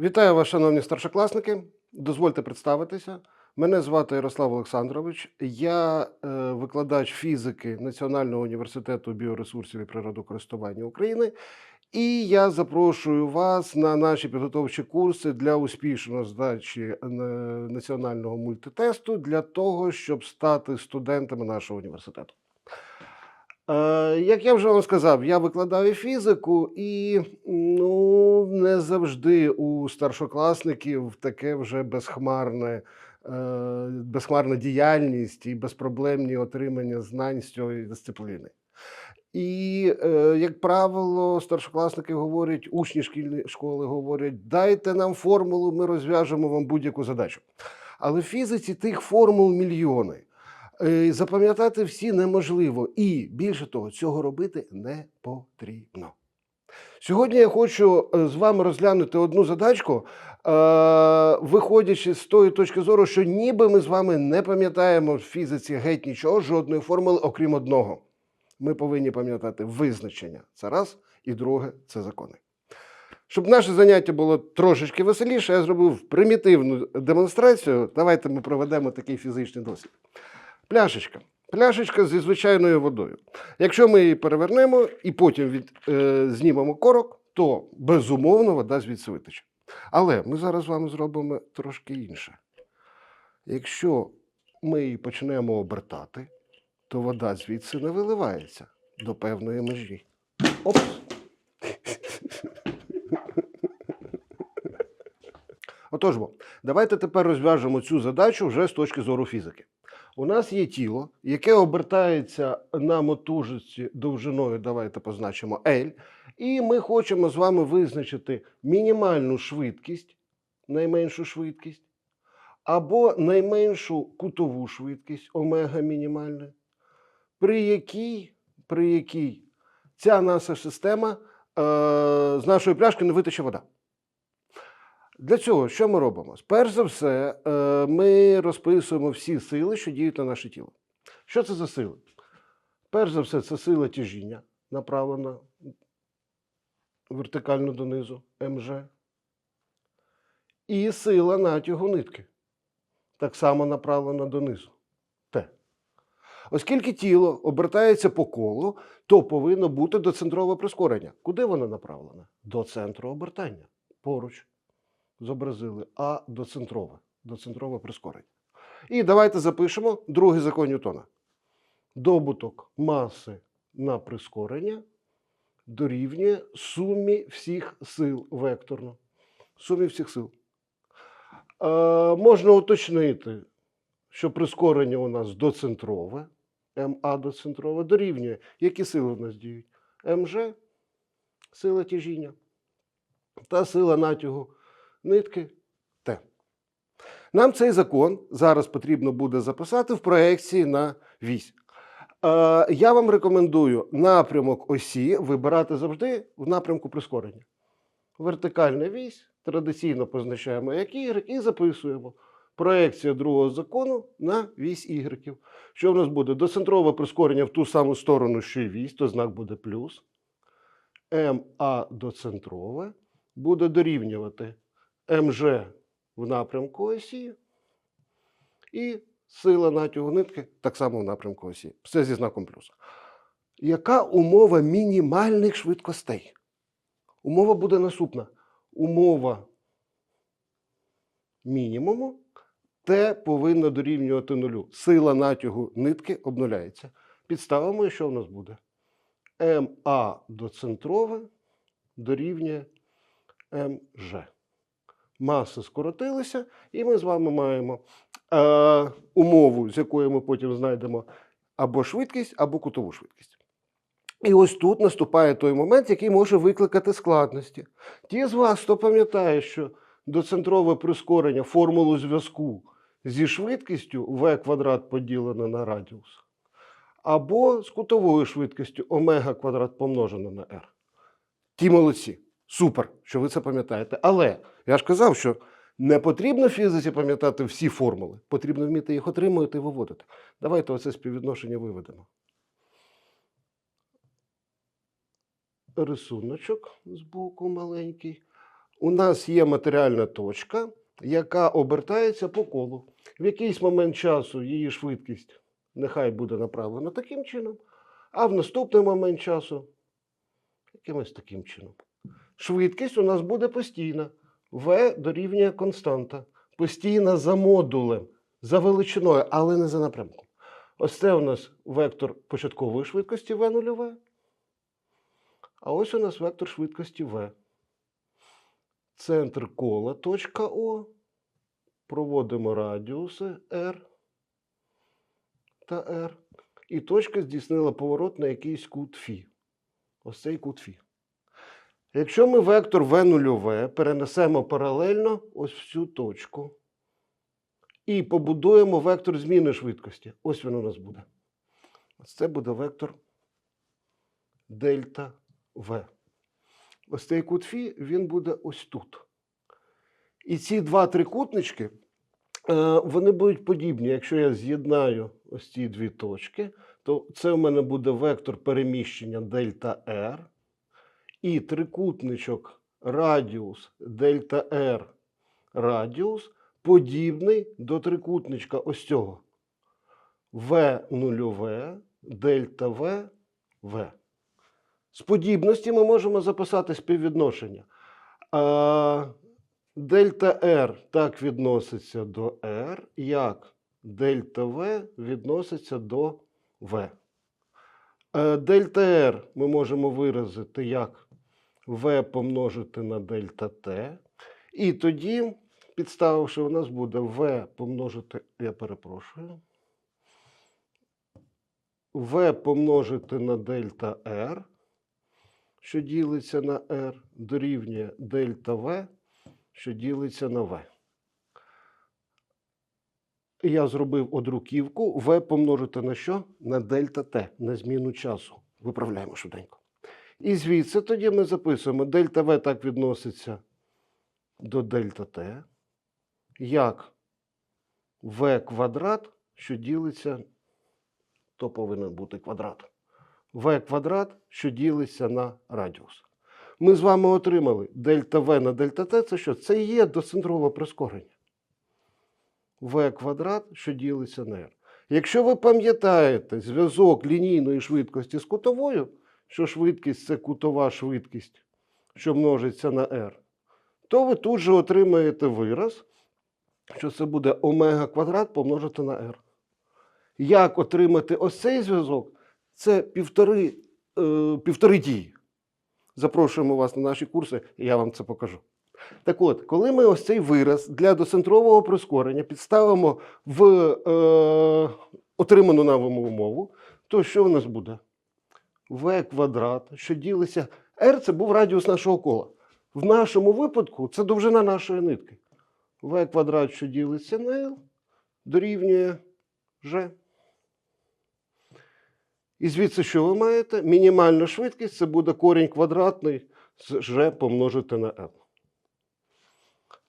Вітаю вас, шановні старшокласники. Дозвольте представитися. Мене звати Ярослав Олександрович. Я е, викладач фізики Національного університету біоресурсів і природокористування України. І я запрошую вас на наші підготовчі курси для успішної здачі е, національного мультитесту для того, щоб стати студентами нашого університету. Е, Як я вже вам сказав, я викладаю фізику, і ну, не завжди у старшокласників таке вже безхмарне, е, безхмарна діяльність і безпроблемні отримання знань з цієї дисципліни. І, е, як правило, старшокласники говорять, учні шкільної школи говорять: дайте нам формулу, ми розв'яжемо вам будь-яку задачу. Але в фізиці тих формул мільйони. Е, Запам'ятати всі неможливо. І більше того, цього робити не потрібно. Сьогодні я хочу е, з вами розглянути одну задачку, е, виходячи з тої точки зору, що ніби ми з вами не пам'ятаємо в фізиці геть нічого, жодної формули, окрім одного. Ми повинні пам'ятати визначення. Це раз, і друге це закони. Щоб наше заняття було трошечки веселіше, я зробив примітивну демонстрацію. Давайте ми проведемо такий фізичний досвід. Пляшечка. Пляшечка зі звичайною водою. Якщо ми її перевернемо і потім від, е, знімемо корок, то безумовно вода звідси витече. Але ми зараз з вами зробимо трошки інше. Якщо ми її почнемо обертати, то вода звідси не виливається до певної межі. Опс. Отож, бо, давайте тепер розв'яжемо цю задачу вже з точки зору фізики. У нас є тіло, яке обертається на мотужці довжиною, давайте позначимо L, і ми хочемо з вами визначити мінімальну швидкість, найменшу швидкість, або найменшу кутову швидкість, омега мінімальна, при якій, при якій ця наша система е, з нашої пляшки не витече вода. Для цього що ми робимо? Перш за все, е, ми розписуємо всі сили, що діють на наше тіло. Що це за сили? Перш за все, це сила тяжіння, направлена вертикально донизу МЖ. І сила натягу нитки. Так само направлена донизу. Т. Оскільки тіло обертається по колу, то повинно бути доцентрове прискорення. Куди воно направлене? До центру обертання. Поруч зобразили А доцентрове, доцентрове прискорення. І давайте запишемо другий закон Ньютона. Добуток маси на прискорення дорівнює сумі всіх сил векторно. Сумі всіх сил. Е, можна уточнити, що прискорення у нас доцентрове, МА доцентрове, дорівнює. Які сили в нас діють? МЖ, сила тяжіння та сила натягу нитки Т. Нам цей закон зараз потрібно буде записати в проекції на вісь. Е, я вам рекомендую напрямок осі вибирати завжди в напрямку прискорення. Вертикальна вісь, традиційно позначаємо як Y і записуємо. Проекція другого закону на вісь Y. Що в нас буде? Доцентрове прискорення в ту саму сторону, що й вісь, то знак буде плюс. МА доцентрове буде дорівнювати МЖ в напрямку осі і сила натягу нитки так само в напрямку осі. Все зі знаком плюс. Яка умова мінімальних швидкостей? Умова буде наступна. Умова мінімуму Т повинна дорівнювати нулю. Сила натягу нитки обнуляється. Підставимо, що в нас буде? МА доцентрове дорівнює МЖ. Маси скоротилися, і ми з вами маємо е, умову, з якої ми потім знайдемо або швидкість, або кутову швидкість. І ось тут наступає той момент, який може викликати складності. Ті з вас, хто пам'ятає, що доцентрове прискорення формулу зв'язку зі швидкістю v квадрат поділено на радіус, або з кутовою швидкістю омега квадрат помножено на r. Ті молодці. Супер, що ви це пам'ятаєте. Але я ж казав, що не потрібно в фізиці пам'ятати всі формули, потрібно вміти їх отримувати і виводити. Давайте оце співвідношення виведемо. Рисуночок з боку маленький. у нас є матеріальна точка, яка обертається по колу. В якийсь момент часу її швидкість нехай буде направлена таким чином, а в наступний момент часу якимось таким чином. Швидкість у нас буде постійна. В дорівнює константа. Постійна за модулем, за величиною, але не за напрямком. Ось це у нас вектор початкової швидкості v нульове. А ось у нас вектор швидкості v. Центр кола, точка О. Проводимо радіуси R та R. І точка здійснила поворот на якийсь кут Фі. Ось цей кут Фі. Якщо ми вектор v нульове перенесемо паралельно ось в цю точку і побудуємо вектор зміни швидкості, ось він у нас буде. Ось це буде вектор дельта V. Ось цей кут Фі, він буде ось тут. І ці два трикутнички, е, вони будуть подібні. Якщо я з'єднаю ось ці дві точки, то це в мене буде вектор переміщення дельта R. І трикутничок радіус дельта R радіус подібний до трикутничка ось цього. В нульове дельта В В. З подібності ми можемо записати співвідношення. Дельта R так відноситься до R, як дельта В відноситься до В. Е, Дельта R ми можемо виразити як V помножити на дельта T. І тоді, підставивши, у нас буде V помножити, я перепрошую, V помножити на дельта R, що ділиться на R, дорівнює дельта V, що ділиться на V. Я зробив одруківку V помножити на що? На дельта T, на зміну часу. Виправляємо швиденько. І звідси тоді ми записуємо дельта V так відноситься до дельта T, як V квадрат, що ділиться, то повинен бути квадрат. V квадрат, що ділиться на радіус. Ми з вами отримали дельта V на дельта T, це що? Це є доцентрове прискорення. V квадрат, що ділиться на R. Якщо ви пам'ятаєте зв'язок лінійної швидкості з кутовою, що швидкість це кутова швидкість, що множиться на R, то ви тут же отримаєте вираз, що це буде омега квадрат помножити на R. Як отримати ось цей зв'язок? Це півтори, е, півтори дії. Запрошуємо вас на наші курси, і я вам це покажу. Так от, коли ми ось цей вираз для доцентрового прискорення підставимо в е, отриману нами умову, то що в нас буде? В квадрат, що ділиться. R це був радіус нашого кола. В нашому випадку це довжина нашої нитки. В квадрат, що ділиться на L, дорівнює G. І звідси, що ви маєте? Мінімальна швидкість це буде корінь квадратний з G помножити на L.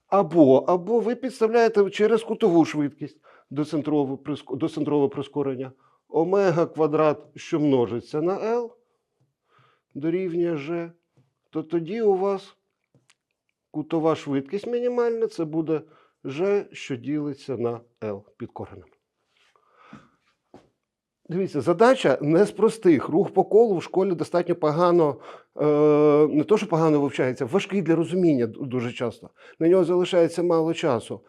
Або, або ви підставляєте через кутову швидкість приск- доцентрове прискорення омега квадрат, що множиться на L, дорівнює G, то тоді у вас кутова швидкість мінімальна, це буде G, що ділиться на L під коренем. Дивіться, задача не з простих. Рух по колу в школі достатньо погано, е, не то, що погано вивчається, важкий для розуміння дуже часто. На нього залишається мало часу.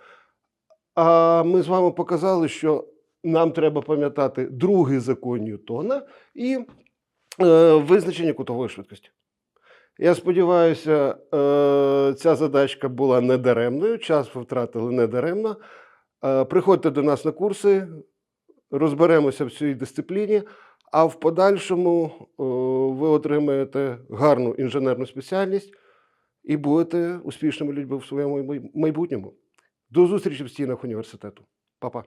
А ми з вами показали, що нам треба пам'ятати другий закон Ньютона і е, визначення кутової швидкості. Я сподіваюся, е, ця задачка була недаремною, час ви втратили недаремно. Е, приходьте до нас на курси, розберемося в цій дисципліні, а в подальшому е, ви отримаєте гарну інженерну спеціальність і будете успішними людьми в своєму майбутньому. До зустрічі в стінах університету. Па-па.